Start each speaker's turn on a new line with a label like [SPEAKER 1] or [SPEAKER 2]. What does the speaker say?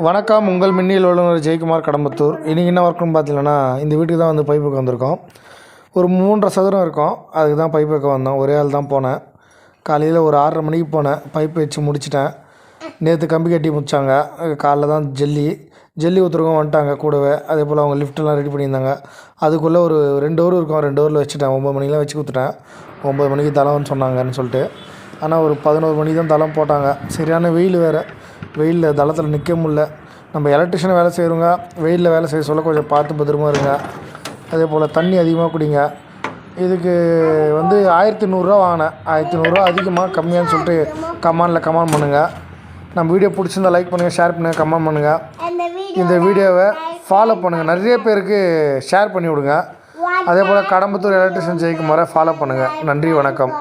[SPEAKER 1] வணக்கம். உங்கள் மின்னியல் வல்லுநர் ஜெயக்குமார் கடம்பத்தூர். இன்றைக்கி என்ன ஒர்க்குன்னு பார்த்தீங்கன்னா இந்த வீட்டுக்கு தான் வந்து பைப்புக்கு வந்திருக்கோம். ஒரு மூன்றரை சதுரம் இருக்கும். அதுக்கு தான் பைப்புக்கு வைக்க வந்தோம். ஒரே ஆள் தான் போனேன். காலையில் ஒரு ஆறரை மணிக்கு போனேன். பைப் வச்சு முடிச்சிட்டேன். நேற்று கம்பி கட்டி முடித்தாங்க காலைல தான் ஜெல்லி ஜல்லி ஊற்றுறவங்க வந்துட்டாங்க கூடவே. அதே போல் அவங்க லிஃப்ட்டெல்லாம் ரெடி பண்ணியிருந்தாங்க. அதுக்குள்ளே ஒரு ரெண்டு ஹவர் இருக்கும். ரெண்டு ஹவரில் வச்சுட்டேன். ஒம்பது மணிக்கெலாம் வச்சு கொடுத்துட்டேன் ஒம்பது மணிக்கு தளம்னு சொன்னாங்கன்னு சொல்லிட்டு. ஆனால் ஒரு பதினோரு மணிக்கு தான் தளம் போட்டாங்க. சரியான வெயில் வேறு. வெயிலில் தளத்தில் நிற்க முடில. நம்ம எலக்ட்ரிஷியன் வேலை செய்கிறவங்க வெயிலில் வேலை செய்ய சொல்ல கொஞ்சம் பார்த்து பத்திரமா இருங்க. அதே போல் தண்ணி அதிகமாக குடிங்க. இதுக்கு வந்து ஆயிரத்தி நூறுரூவா வாங்கினேன். ஆயிரத்தி நூறுரூவா அதிகமாக கம்மியான்னு சொல்லிட்டு கமாண்டில் கமெண்ட் பண்ணுங்கள் நம்ம வீடியோ பிடிச்சிருந்தா லைக் பண்ணுங்கள் ஷேர் பண்ணுங்கள் கமெண்ட் பண்ணுங்கள் இந்த வீடியோவை ஃபாலோ பண்ணுங்கள் நிறைய பேருக்கு ஷேர் பண்ணி விடுங்க. அதே போல் கடம்பத்தூர் எலக்ட்ரிஷியன் ஜெயிக்குமாரை ஃபாலோ பண்ணுங்கள் நன்றி வணக்கம்.